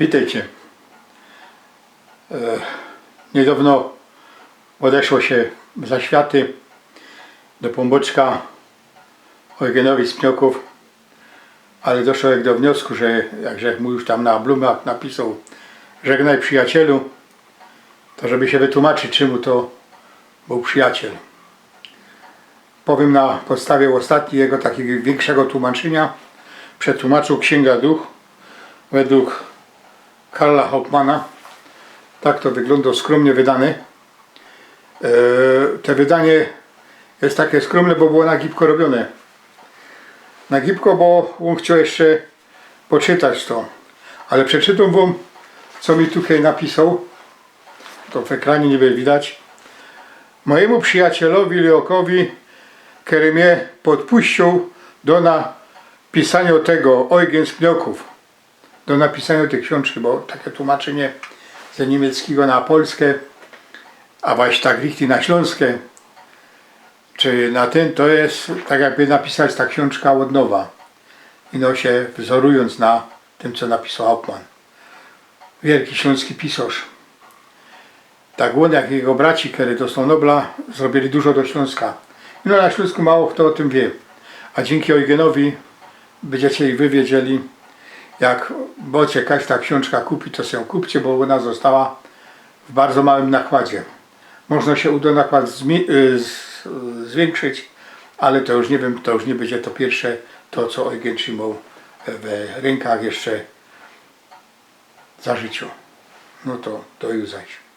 Witajcie. Niedawno odeszło się za światy do Pomboczka Eugenowi Pnioków, ale doszedłem do wniosku, że jakże mu już tam na blumach napisał żegnaj przyjacielu, to żeby się wytłumaczyć czemu to był przyjaciel. Powiem na podstawie ostatniej jego takiego większego tłumaczenia. Przetłumaczył Księga Duch według Karla Hauptmana. Tak to wygląda skromnie wydane. E, te wydanie jest takie skromne, bo było na gipko robione. Na gipko, bo on chciał jeszcze poczytać to. Ale przeczytam wam, co mi tutaj napisał. To w ekranie nie będzie widać. Mojemu przyjacielowi Leokowi, który mnie podpuścił do napisania tego Eugen Pnioków do napisania tej książki, bo takie tłumaczenie z niemieckiego na polskie, a właśnie tak richtig na śląskie, czy na ten, to jest tak jakby napisać ta książka od nowa. I no się wzorując na tym, co napisał Hauptmann. Wielki śląski pisarz. Tak on jak jego braci, który dostał Nobla, zrobili dużo do Śląska. No na Śląsku mało kto o tym wie. A dzięki Eugenowi będziecie i wy wiedzieli, jak bocie jakaś ta książka kupi, to się kupcie, bo ona została w bardzo małym nakładzie. Można się uda nakład y, zwiększyć, ale to już nie wiem, to już nie będzie to pierwsze, to co Eugen trzymał w rękach jeszcze za życiu. No to, to już zaś.